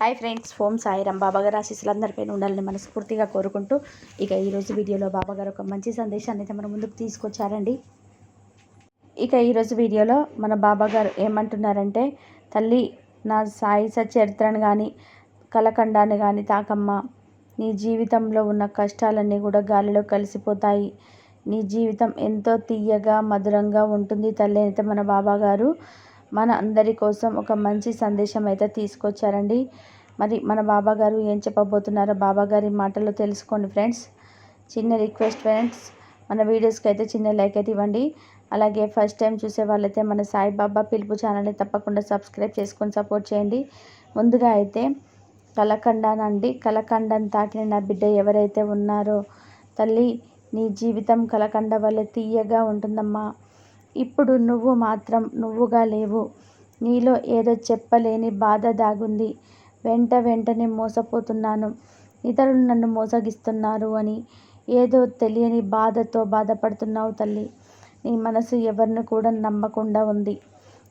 Hi friends foam Sairam. బాబాగారు ఆశీస్సులందరిపైన ఉండాలని మనస్ఫూర్తిగా కోరుకుంటూ ఇక ఈరోజు వీడియోలో బాబాగారు ఒక మంచి సందేశాన్ని అయితే మన ముందుకు తీసుకొచ్చారండి. ఇక ఈరోజు వీడియోలో మన బాబాగారు ఏమంటున్నారంటే తల్లి నా సాయి సచరిత్రను కానీ కలకండాన్ని కానీ తాకమ్మ. నీ జీవితంలో ఉన్న కష్టాలన్నీ కూడా గాలిలో కలిసిపోతాయి. నీ జీవితం ఎంతో తీయగా మధురంగా ఉంటుంది తల్లి అయితే మన బాబాగారు మన అందరి కోసం ఒక మంచి సందేశం అయితే తీసుకొచ్చారండి. మరి మన బాబా గారు ఏం చెప్పబోతున్నారో బాబా గారి మాటలు తెలుసుకోండి ఫ్రెండ్స్. చిన్న రిక్వెస్ట్ ఫ్రెండ్స్ మన వీడియోస్కి అయితే చిన్న లైక్ అయితే ఇవ్వండి. అలాగే ఫస్ట్ టైం చూసే వాళ్ళైతే మన సాయిబాబా పిలుపు ఛానల్ని తప్పకుండా సబ్స్క్రైబ్ చేసుకొని సపోర్ట్ చేయండి. ముందుగా అయితే కలకండానండి కలకండను తాకిన నా బిడ్డ ఎవరైతే ఉన్నారో తల్లి నీ జీవితం కలకండ వల్ల తీయగా ఉంటుందమ్మా. ఇప్పుడు నువ్వు మాత్రం నువ్వుగా లేవు. నీలో ఏదో చెప్పలేని బాధ దాగుంది. వెంట వెంటనే మోసపోతున్నాను. ఇతరులు నన్ను మోసగిస్తున్నారు అని ఏదో తెలియని బాధతో బాధపడుతున్నావు తల్లి. నీ మనసు ఎవరిని కూడా నమ్మకుండా ఉంది.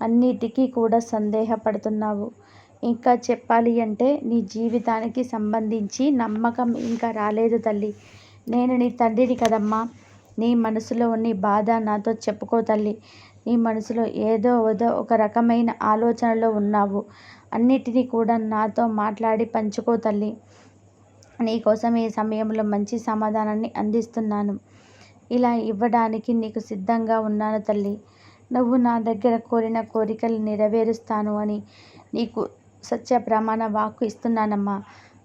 అన్నిటికీ కూడా సందేహపడుతున్నావు. ఇంకా చెప్పాలి అంటే నీ జీవితానికి సంబంధించి నమ్మకం ఇంకా రాలేదు తల్లి. నేను నీ తండ్రిని కదమ్మా. నీ మనసులో నీ బాధ నాతో చెప్పుకో తల్లి. నీ మనసులో ఏదో ఏదో ఒక రకమైన ఆలోచనలో ఉన్నావు. అన్నిటినీ కూడా నాతో మాట్లాడి పంచుకో తల్లి. నీకోసం ఈ సమయంలో మంచి సమాధానాన్ని అందిస్తున్నాను. ఇలా ఇవ్వడానికి నీకు సిద్ధంగా ఉన్నాను తల్లి. నువ్వు నా దగ్గర కోరిన కోరికలు నెరవేరుస్తాను అని నీకు సత్య ప్రమాణ వాక్కు ఇస్తున్నానమ్మా.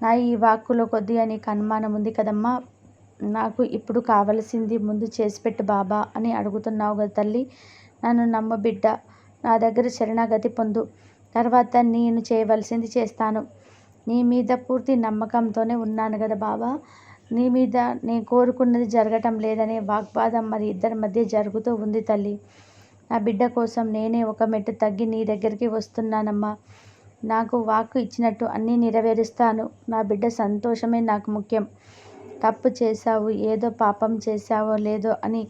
నా ఈ వాక్కులో కొద్దిగా నీకు అనుమానం ఉంది కదమ్మా. నాకు ఇప్పుడు కావలసింది ముందు చేసిపెట్టు బాబా అని అడుగుతున్నావు కదా తల్లి. నన్ను నమ్మ బిడ్డ. నా దగ్గర శరణాగతి పొందు. తర్వాత నేను చేయవలసింది చేస్తాను. నీ మీద పూర్తి నమ్మకంతోనే ఉన్నాను కదా బాబా. నీ మీద నేను కోరుకున్నది జరగటం లేదనే వాగ్వాదం మరి ఇద్దరి మధ్య జరుగుతూ ఉంది తల్లి. నా బిడ్డ కోసం నేనే ఒక మెట్టు తగ్గి నీ దగ్గరికి వస్తున్నానమ్మా. నాకు వాక్కు ఇచ్చినట్టు అన్నీ నెరవేరుస్తాను. నా బిడ్డ సంతోషమే నాకు ముఖ్యం. తప్పు చేశావు ఏదో పాపం చేశావో లేదో అని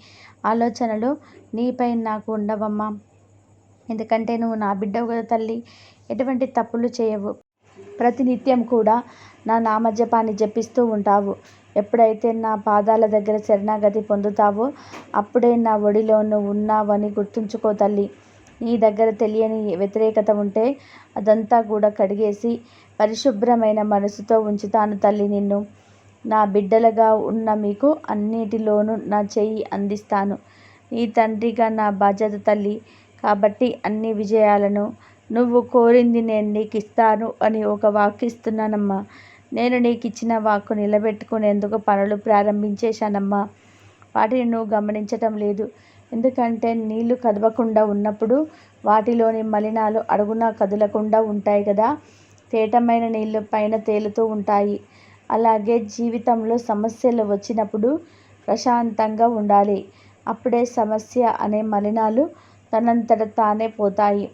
ఆలోచనలు నీపై నాకు ఉండవమ్మా. ఎందుకంటే నువ్వు నా బిడ్డవు కదా తల్లి. ఎటువంటి తప్పులు చేయవు. ప్రతినిత్యం కూడా నా నామజపాన్ని జపిస్తూ ఉంటావు. ఎప్పుడైతే నా పాదాల దగ్గర శరణాగతి పొందుతావో అప్పుడే నా ఒడిలో నువ్వు ఉన్నావని గుర్తుంచుకో తల్లి. నీ దగ్గర తెలియని వ్యతిరేకత ఉంటే అదంతా కూడా కడిగేసి పరిశుభ్రమైన మనసుతో ఉంచుతాను తల్లి నిన్ను. నా బిడ్డలుగా ఉన్న మీకు అన్నిటిలోనూ నా చెయ్యి అందిస్తాను. నీ తండ్రిగా నా బాధ్యత తల్లి. కాబట్టి అన్ని విజయాలను నువ్వు కోరింది నేను నీకు ఇస్తాను అని ఒక వాక్ ఇస్తున్నానమ్మా. నేను నీకు ఇచ్చిన వాక్కు నిలబెట్టుకునేందుకు పనులు ప్రారంభించేశానమ్మా. వాటిని నువ్వు గమనించటం లేదు. ఎందుకంటే నీళ్ళు కదవకుండా ఉన్నప్పుడు వాటిలోని మలినాలు అడుగున కదలకుండా ఉంటాయి కదా. తేటమైన నీళ్ళు పైన తేలుతూ ఉంటాయి. అలాగే జీవితంలో సమస్యలు వచ్చినప్పుడు ప్రశాంతంగా ఉండాలి. అప్పుడే సమస్య అనే మలినాలు తనంతట తానే పోతాయి.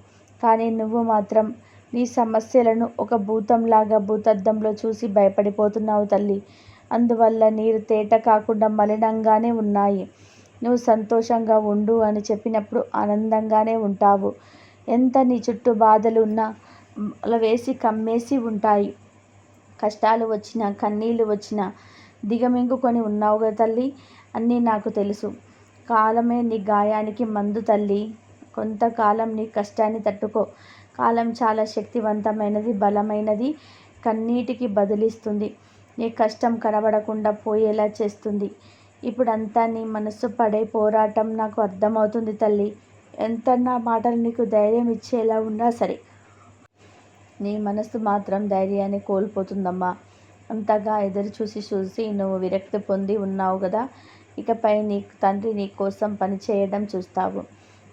కానీ నువ్వు మాత్రం నీ సమస్యలను ఒక భూతంలాగా భూతద్దంలో చూసి భయపడిపోతున్నావు తల్లి. అందువల్ల నీరు తేట కాకుండా మలినంగానే ఉన్నాయి. నువ్వు సంతోషంగా ఉండు అని చెప్పినప్పుడు ఆనందంగానే ఉంటావు. ఎంత నీ చుట్టూ బాధలు ఉన్నా అలా వేసి కమ్మేసి ఉంటాయి. కష్టాలు వచ్చినా కన్నీళ్ళు వచ్చినా దిగమింగుకొని ఉన్నావుగా తల్లి? అన్నీ నాకు తెలుసు. కాలమే నీ గాయానికి మందు తల్లి. కొంతకాలం నీ కష్టాన్ని తట్టుకో. కాలం చాలా శక్తివంతమైనది బలమైనది కన్నీటికి బదిలిస్తుంది. నీ కష్టం కనబడకుండా పోయేలా చేస్తుంది. ఇప్పుడంతా నీ మనస్సు పడే పోరాటం నాకు అర్థమవుతుంది తల్లి. ఎంత నా మాటలు నీకు ధైర్యం ఇచ్చేలా ఉన్నా సరే. నీ మనసు మాత్రం ధైర్యాన్ని కోల్పోతుందమ్మా. అంతగా ఎదురు చూసి చూసి నువ్వు విరక్తి పొంది ఉన్నావు కదా ఇకపై నీ తండ్రి నీ కోసం పనిచేయడం చూస్తావు.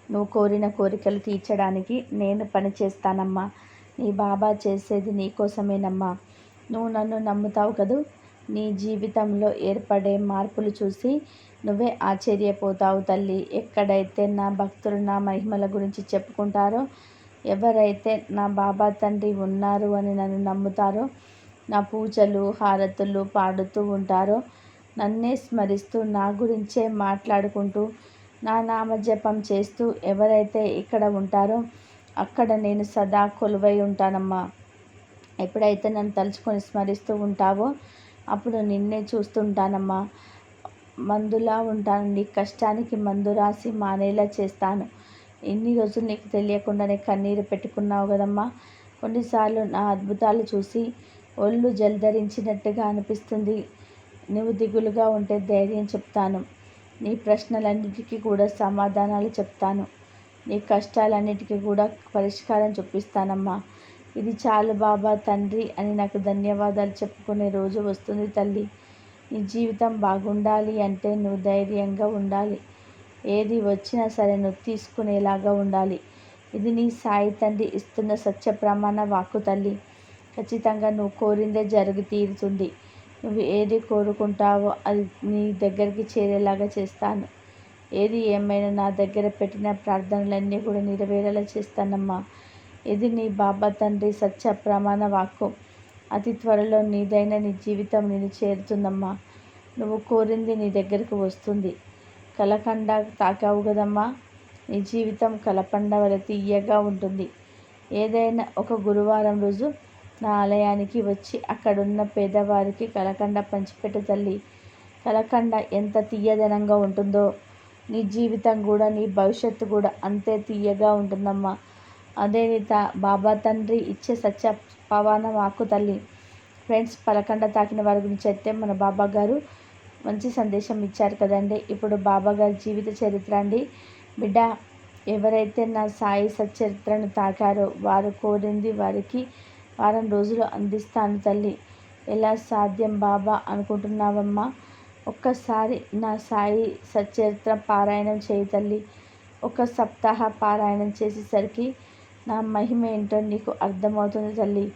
నువ్వు కోరిన కోరికలు తీర్చడానికి నేను పని చేస్తానమ్మా. నీ బాబా చేసేది నీ కోసమేనమ్మా. నువ్వు నన్ను నమ్ముతావు కదూ. నీ జీవితంలో ఏర్పడే మార్పులు చూసి నువ్వే ఆశ్చర్యపోతావు తల్లి. ఎక్కడైతే నా భక్తులు నా మహిమల గురించి చెప్పుకుంటారో ఎవరైతే నా బాబా తండ్రి ఉన్నారు అని నన్ను నమ్ముతారో నా పూజలు హారతులు పాడుతూ ఉంటారో నన్నే స్మరిస్తూ నా గురించే మాట్లాడుకుంటూ నా నామజపం చేస్తూ ఎవరైతే ఇక్కడ ఉంటారో అక్కడ నేను సదా కొలువై ఉంటానమ్మా. ఎప్పుడైతే నన్ను తలుచుకొని స్మరిస్తూ ఉంటావో అప్పుడు నిన్నే చూస్తుంటానమ్మా. మందులా ఉంటాను నీ కష్టానికి మందు రాసి మానేలా చేస్తాను. ఇన్ని రోజులు నీకు తెలియకుండానే కన్నీరు పెట్టుకున్నావు కదమ్మా? కొన్నిసార్లు నా అద్భుతాలు చూసి ఒళ్ళు జలధరించినట్టుగా అనిపిస్తుంది. నువ్వు దిగులుగా ఉంటే ధైర్యం చెప్తాను. నీ ప్రశ్నలన్నిటికీ కూడా సమాధానాలు చెప్తాను. నీ కష్టాలన్నిటికీ కూడా పరిష్కారం చూపిస్తానమ్మా. ఇది చాలు బాబా తండ్రి అని నాకు ధన్యవాదాలు చెప్పుకునే రోజు వస్తుంది తల్లి. నీ జీవితం బాగుండాలి అంటే నువ్వు ధైర్యంగా ఉండాలి. ఏది వచ్చినా సరే నువ్వు తీసుకునేలాగా ఉండాలి. ఇది నీ సాయి తండ్రి ఇస్తున్న సత్య ప్రమాణ వాక్కు తల్లి. ఖచ్చితంగా నువ్వు కోరిందే జరిగి తీరుతుంది. నువ్వు ఏది కోరుకుంటావో అది నీ దగ్గరికి చేరేలాగా చేస్తాను. ఏది ఏమైనా నా దగ్గర పెట్టిన ప్రార్థనలన్నీ కూడా నెరవేరేలా చేస్తానమ్మా. ఇది నీ బాబా తండ్రి సత్య ప్రమాణ వాక్కు. అతి త్వరలో నీదైన నీ జీవితం నేను చేరుతుందమ్మా. నువ్వు కోరింది నీ దగ్గరకు వస్తుంది. కలకండ తాకావు కదమ్మా. నీ జీవితం కలపండ వల్ల తీయగా ఉంటుంది. ఏదైనా ఒక గురువారం రోజు నా ఆలయానికి వచ్చి అక్కడున్న పేదవారికి కలకండ పంచిపెట్టు తల్లి. కలకండ ఎంత తీయదనంగా ఉంటుందో. నీ జీవితం కూడా నీ భవిష్యత్తు కూడా అంతే తీయగా ఉంటుందమ్మా. అదే నీ తా బాబా తండ్రి ఇచ్చే సత్య పవాన మాకు తల్లి. ఫ్రెండ్స్ పలకండ తాకిన వారి గురించి అయితే మన బాబా గారు మంచి సందేశం ఇచ్చారు కదండి. ఇప్పుడు బాబా గారి జీవిత చరిత్ర అండి. బిడ్డ ఎవరైతే నా సాయి సచరిత్రను తాకారో వారు కోరింది వారికి వారం రోజులు అందిస్తాను తల్లి. ఎలా సాధ్యం బాబా అనుకుంటున్నావమ్మా? ఒక్కసారి నా సాయి సచరిత్ర పారాయణం చేయి తల్లి. ఒక సప్తాహ పారాయణం చేసేసరికి నా మహిమ ఏంటో నీకు అర్థమవుతుంది తల్లి.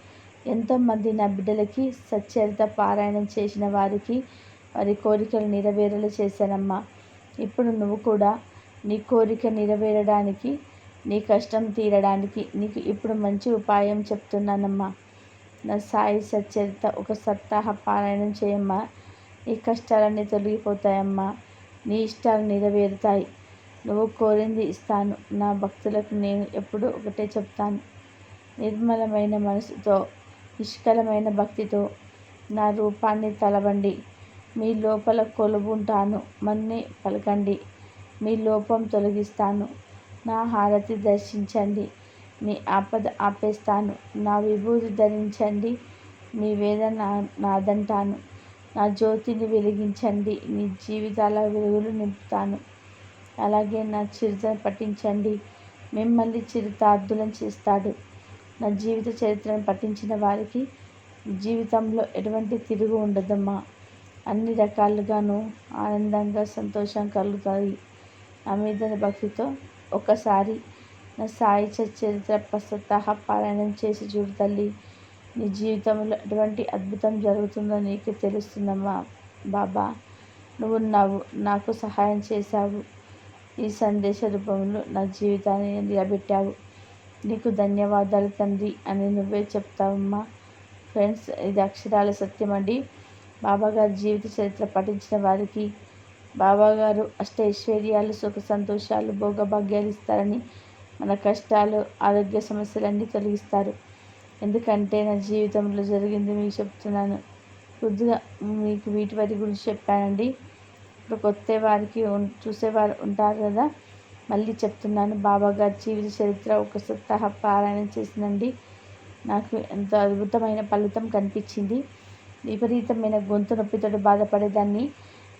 ఎంతోమంది నా బిడ్డలకి సచ్చరిత పారాయణం చేసిన వారికి వారి కోరికలు నెరవేరేలా చేశానమ్మా ఇప్పుడు నువ్వు కూడా నీ కోరిక నెరవేరడానికి నీ కష్టం తీరడానికి నీకు ఇప్పుడు మంచి ఉపాయం చెప్తున్నానమ్మా. నా సాయి సచ్చరిత ఒక సప్తాహ పారాయణం చేయమ్మా. నీ కష్టాలన్నీ తొలగిపోతాయమ్మా. నీ ఇష్టాలు నెరవేరుతాయి. నువ్వు కోరింది ఇస్తాను. నా భక్తులకు నేను ఎప్పుడూ ఒకటే చెప్తాను. నిర్మలమైన మనసుతో నిష్కలమైన భక్తితో నా రూపాన్ని తలవండి. మీ లోపల కొలువుంటాను. మన్ని పలకండి. మీ లోపం తొలగిస్తాను. నా హారతి దర్శించండి. మీ ఆపద ఆపేస్తాను. నా విభూతి ధరించండి. మీ వేదన నాదంటాను. నా జ్యోతిని వెలిగించండి. మీ జీవితాల వెలుగులు నింపుతాను. అలాగే నా చిరుత పఠించండి. మిమ్మల్ని చిరుతార్థులను చేస్తాడు. నా జీవిత చరిత్రను పఠించిన వారికి జీవితంలో ఎటువంటి తిరుగు ఉండదమ్మా. అన్ని రకాలుగాను ఆనందంగా సంతోషం కలుగుతాయి. అమిత భక్తితో ఒకసారి నా సాయి చరిత్ర ప్రస్తుతహ పారాయణం చేసి చూడు తల్లి. నీ జీవితంలో ఎటువంటి అద్భుతం జరుగుతుందో నీకు తెలుస్తుందమ్మా బాబా. నువ్వు నవ్వు నాకు సహాయం చేశావు. ఈ సందేశ రూపంలో నా జీవితాన్ని నిలబెట్టావు. నీకు ధన్యవాదాలు తండ్రి అని నువ్వే చెప్తావమ్మా. ఫ్రెండ్స్ ఇది అక్షరాల సత్యమండి అండి. బాబాగారు జీవిత చరిత్ర పఠించిన వారికి బాబాగారు అష్టైశ్వర్యాలు సుఖ సంతోషాలు భోగభాగ్యాలు ఇస్తారని మన కష్టాలు ఆరోగ్య సమస్యలన్నీ తొలగిస్తారు. ఎందుకంటే నా జీవితంలో జరిగింది మీకు చెప్తున్నాను. కొద్దిగా మీకు వీటి వారి గురించి చెప్పానండి. ఇప్పుడు కొత్త వారికి చూసేవారు ఉంటారు కదా. మళ్ళీ చెప్తున్నాను బాబాగారి జీవిత చరిత్ర ఒక సప్తాహ పారాయణం చేసినండి నాకు ఎంతో అద్భుతమైన ఫలితం కనిపించింది. విపరీతమైన గొంతు నొప్పితో బాధపడేదాన్ని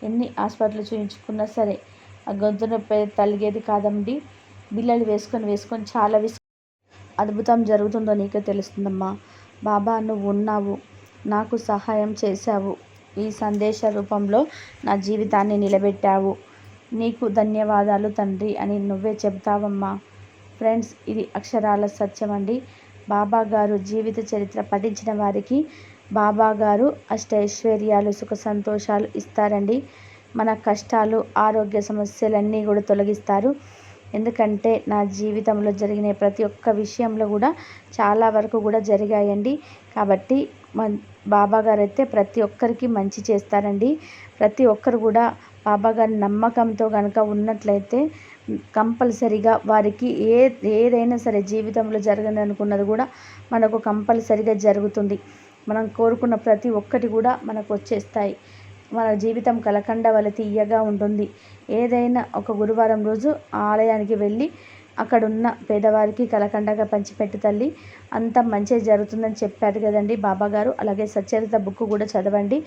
ఎన్ని హాస్పిటల్ చూపించుకున్నా సరే ఆ గొంతు నొప్పి తలిగేది కాదండి. బిల్లలు వేసుకొని వేసుకొని చాలా విసు అద్భుతం జరుగుతుందో నీకే తెలుస్తుందమ్మా. బాబా నువ్వు ఉన్నావు నాకు సహాయం చేశావు. ఈ సందేశ రూపంలో నా జీవితాన్ని నిలబెట్టావు. నీకు ధన్యవాదాలు తండ్రి అని నువ్వే చెప్తావమ్మా ఫ్రెండ్స్ ఇది అక్షరాల సత్యం అండి బాబా గారు జీవిత చరిత్ర పఠించిన వారికి బాబా గారు అష్టైశ్వర్యాలు సుఖ సంతోషాలు ఇస్తారండి. మన కష్టాలు ఆరోగ్య సమస్యలన్నీ కూడా తొలగిస్తారు. ఎందుకంటే నా జీవితంలో జరిగిన ప్రతి ఒక్క విషయంలో కూడా చాలా వరకు కూడా జరిగాయండి. కాబట్టి బాబాగారు అయితే ప్రతి ఒక్కరికి మంచి చేస్తారండి. ప్రతి ఒక్కరు కూడా బాబాగారి నమ్మకంతో కనుక ఉన్నట్లయితే కంపల్సరిగా వారికి ఏ ఏదైనా సరే జీవితంలో జరగని అనుకున్నది కూడా మనకు కంపల్సరిగా జరుగుతుంది. మనం కోరుకున్న ప్రతి ఒక్కటి కూడా మనకు వచ్చేస్తాయి. మన జీవితం కలకండ వల్ల తీయగా ఉంటుంది. ఏదైనా ఒక గురువారం రోజు ఆలయానికి వెళ్ళి అక్కడున్న పేదవారికి కలకండగా పంచిపెట్టు తల్లి. అంత మంచి జరుగుతుందని చెప్పారు కదండి బాబాగారు. అలాగే సచ్చరిత బుక్ కూడా చదవండి.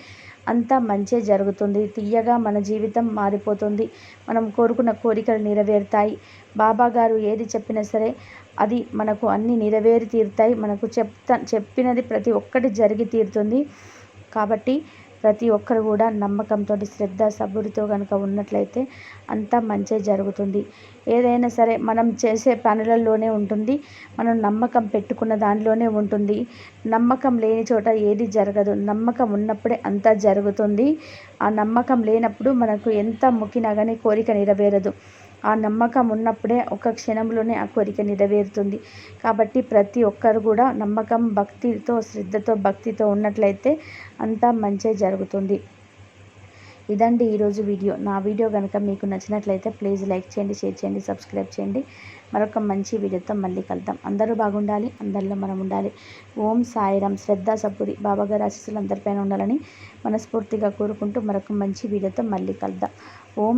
అంతా మంచి జరుగుతుంది. తీయగా మన జీవితం మారిపోతుంది. మనం కోరుకున్న కోరికలు నెరవేరుతాయి. బాబాగారు ఏది చెప్పినా సరే అది మనకు అన్ని నెరవేరి తీరుతాయి. మనకు చెప్తా చెప్పినది ప్రతి ఒక్కటి జరిగి తీరుతుంది. కాబట్టి ప్రతి ఒక్కరు కూడా నమ్మకంతో శ్రద్ధ సబురితో కనుక ఉన్నట్లయితే అంతా మంచి జరుగుతుంది. ఏదైనా సరే మనం చేసే పనులలోనే ఉంటుంది. మనం నమ్మకం పెట్టుకున్న దానిలోనే ఉంటుంది. నమ్మకం లేని చోట ఏది జరగదు. నమ్మకం ఉన్నప్పుడే అంతా జరుగుతుంది. ఆ నమ్మకం లేనప్పుడు మనకు ఎంత మొక్కినా కానీ కోరిక నెరవేరదు. ఆ నమ్మకం ఉన్నప్పుడే ఒక క్షణంలోనే ఆ కోరిక నెరవేరుతుంది. కాబట్టి ప్రతి ఒక్కరు కూడా నమ్మకం భక్తితో శ్రద్ధతో భక్తితో ఉన్నట్లయితే అంతా మంచి జరుగుతుంది. ఇదండి ఈరోజు వీడియో. నా వీడియో కనుక మీకు నచ్చినట్లయితే ప్లీజ్ లైక్ చేయండి షేర్ చేయండి సబ్స్క్రైబ్ చేయండి. మరొక మంచి వీడియోతో మళ్ళీ కలుద్దాం. అందరూ బాగుండాలి అందరిలో మనం ఉండాలి. ఓం సాయిరామ్. శ్రద్ధ సపురి బాబాగారి ఆశీస్సులు అందరిపైన ఉండాలని మనస్ఫూర్తిగా కోరుకుంటూ మరొక మంచి వీడియోతో మళ్ళీ కలుద్దాం. ఓం